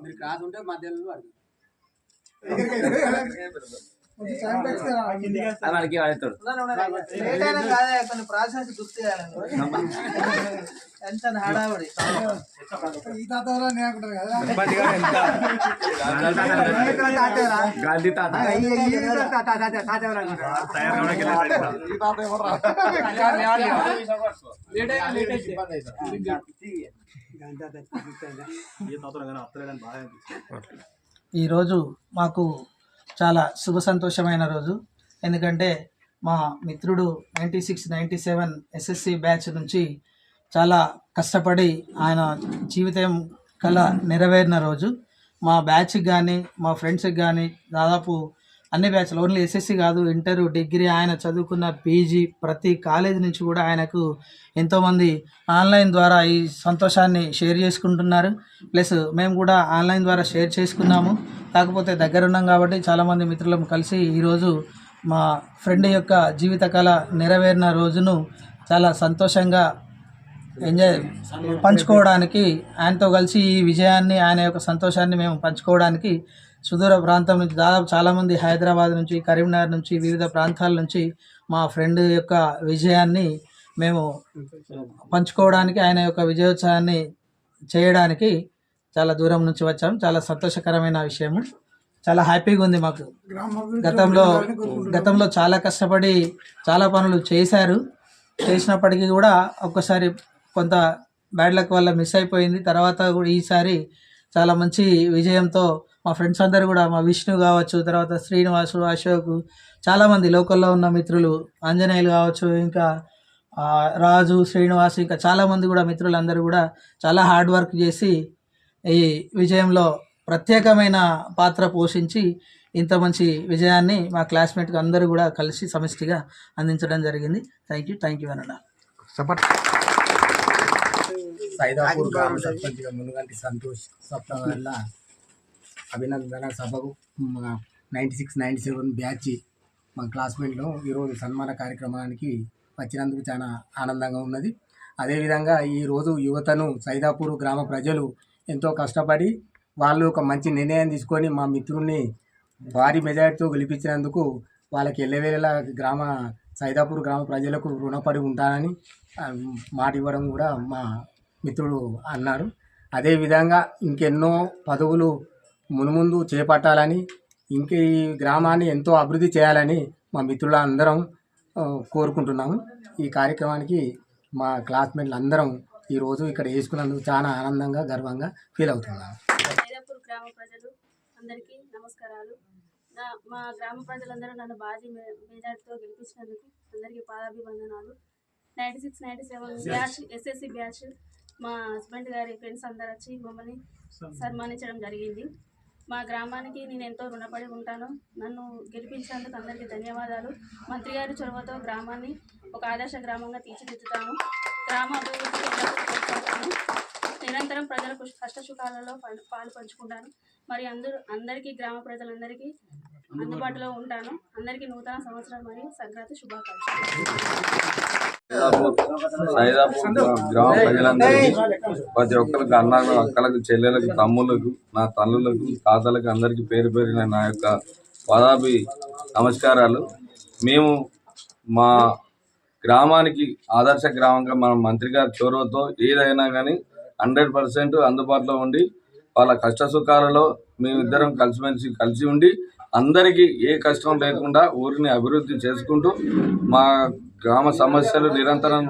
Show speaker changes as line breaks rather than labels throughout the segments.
మీరు క్రాస్ ఉంటే మధ్యలో
మనకి వాడతాడు
లేట్ అయినా కాదే కొన్ని ప్రాసెస్ గుర్తు చేయాలండి ఎంత హడావుడి
గాంధీ తాత
ఈరోజు మాకు చాలా శుభ సంతోషమైన రోజు. ఎందుకంటే మా మిత్రుడు ninety six ninety seven SSC batch నుంచి చాలా కష్టపడి ఆయన జీవితం కళ నెరవేరిన రోజు. మా బ్యాచ్కి కానీ మా ఫ్రెండ్స్కి కానీ దాదాపు అన్ని బ్యాచ్లు ఓన్లీ ఎస్ఎస్సి కాదు ఇంటర్ డిగ్రీ ఆయన చదువుకున్న పీజీ ప్రతి కాలేజ్ నుంచి కూడా ఆయనకు ఎంతోమంది ఆన్లైన్ ద్వారా ఈ సంతోషాన్ని షేర్ చేసుకుంటున్నారు. ప్లస్ మేము కూడా ఆన్లైన్ ద్వారా షేర్ చేసుకున్నాము. కాకపోతే దగ్గర ఉన్నాం కాబట్టి చాలామంది మిత్రులం కలిసి ఈరోజు మా ఫ్రెండ్ యొక్క జీవిత కళ నెరవేరిన రోజును చాలా సంతోషంగా ఎంజాయ్ పంచుకోవడానికి ఆయనతో కలిసి ఈ విజయాన్ని ఆయన యొక్క సంతోషాన్ని మేము పంచుకోవడానికి సుదూర ప్రాంతం నుంచి దాదాపు చాలామంది హైదరాబాద్ నుంచి కరీంనగర్ నుంచి వివిధ ప్రాంతాల నుంచి మా ఫ్రెండ్ యొక్క విజయాన్ని మేము పంచుకోవడానికి ఆయన యొక్క విజయోత్సవాన్ని చేయడానికి చాలా దూరం నుంచి వచ్చాం. చాలా సంతోషకరమైన విషయము. చాలా హ్యాపీగా ఉంది మాకు. గతంలో గతంలో చాలా కష్టపడి చాలా పనులు చేశారు. చేసినప్పటికీ కూడా ఒక్కసారి కొంత బ్యాడ్ లక్ వల్ల మిస్ అయిపోయింది. తర్వాత కూడా ఈసారి చాలా మంచి విజయంతో మా ఫ్రెండ్స్ అందరూ కూడా మా విష్ణు కావచ్చు తర్వాత శ్రీనివాసు అశోక్ చాలామంది లోకల్లో ఉన్న మిత్రులు ఆంజనేయులు కావచ్చు ఇంకా ఆ, రాజు శ్రీనివాస్ ఇంకా చాలామంది కూడా మిత్రులందరూ కూడా చాలా హార్డ్ వర్క్ చేసి ఈ విజయంలో ప్రత్యేకమైన పాత్ర పోషించి ఇంత మంచి విజయాన్ని మా క్లాస్మేట్కి అందరూ కూడా కలిసి సమిష్టిగా అందించడం జరిగింది. థ్యాంక్ యూ థ్యాంక్ యూ అన్న
సైదాపూర్ గ్రామ సర్పంచ్గా మునుగంటి సంతోష్ సప్త వల్ల అభినందన సభకు మా ninety six ninety seven batch మా క్లాస్మేట్లో ఈరోజు సన్మాన కార్యక్రమానికి వచ్చినందుకు చాలా ఆనందంగా ఉన్నది. అదేవిధంగా ఈరోజు యువతను సైదాపూర్ గ్రామ ప్రజలు ఎంతో కష్టపడి వాళ్ళు ఒక మంచి నిర్ణయం తీసుకొని మా మిత్రుడిని భారీ మెజార్టీతో గెలిపించినందుకు వాళ్ళకి ఎల్లవేళలా గ్రామ సైదాపూర్ గ్రామ ప్రజలకు రుణపడి ఉంటానని మాట ఇవ్వడం కూడా మా మిత్రుడు అన్నారు. అదేవిధంగా ఇంకెన్నో పదవులు మునుముందు చేపట్టాలని ఇంక ఈ గ్రామాన్ని ఎంతో అభివృద్ధి చేయాలని మా మిత్రుల అందరం ఆ, కోరుకుంటున్నాము. ఈ కార్యక్రమానికి మా క్లాస్మేట్లు అందరం ఈరోజు ఇక్కడ వేసుకున్నందుకు చాలా ఆనందంగా గర్వంగా ఫీల్ అవుతున్నాము.
గ్రామ ప్రజలు అందరికీ నమస్కారాలు. నా మా గ్రామ ప్రజలందరూ నన్ను బాజీ మెజార్టీతో గెలిపించినందుకు అందరికీ పాదాభివందనాలు. Ninety six ninety seven batch SSC batch మా హస్బెండ్ గారి ఫ్రెండ్స్ అందరు వచ్చి మమ్మల్ని సన్మానించడం జరిగింది. మా గ్రామానికి నేను ఎంతో రుణపడి ఉంటాను. నన్ను గెలిపించినందుకు అందరికీ ధన్యవాదాలు. మంత్రి గారి చొరవతో గ్రామాన్ని ఒక ఆదర్శ గ్రామంగా తీర్చిదిద్దుతాను. గ్రామ అభివృద్ధి నిరంతరం ప్రజల కష్టసుఖాలలో పాలు పాలు పంచుకుంటాను మరి అందరూ అందరికీ గ్రామ ప్రజలందరికీ అందుబాటులో ఉంటాను. అందరికీ నూతన సంవత్సరం మరియు సంక్రాంతి శుభాకాంక్షలు.
సైదాపూర్ గ్రామ ప్రజలందరికీ ప్రతి ఒక్కరికి అన్నకు అక్కలకు చెల్లెలకు తమ్ములకు నా తల్లులకు తాతలకు అందరికీ పేరు పేరిన నా యొక్క పదాభి నమస్కారాలు. మేము మా గ్రామానికి ఆదర్శ గ్రామంగా మన మంత్రి గారి చొరవతో ఏదైనా కానీ హండ్రెడ్ పర్సెంట్ అందుబాటులో ఉండి వాళ్ళ కష్ట సుఖాలలో మేమిద్దరం కలిసిమెలిసి కలిసి ఉండి అందరికీ ఏ కష్టం లేకుండా ఊరిని అభివృద్ధి చేసుకుంటూ మా గ్రామ సమస్యలు నిరంతరం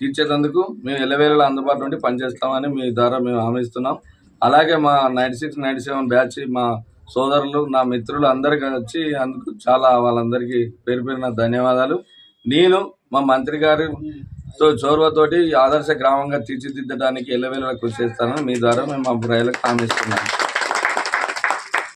తీర్చేటందుకు మేము ఎల్లవేళలా అందుబాటులో ఉండి పనిచేస్తామని మీ ద్వారా మేము హామీస్తున్నాం అలాగే మా ninety six ninety seven batch మా సోదరులు నా మిత్రులు అందరికీ వచ్చి అందుకు చాలా వాళ్ళందరికీ పేరు పేరున ధన్యవాదాలు. నేను మా మంత్రి గారితో చొరవతోటి ఆదర్శ గ్రామంగా తీర్చిదిద్దడానికి ఎల్లవేళలా కృషి చేస్తానని మీ ద్వారా మేము మా ప్రజలకు హామీస్తున్నాం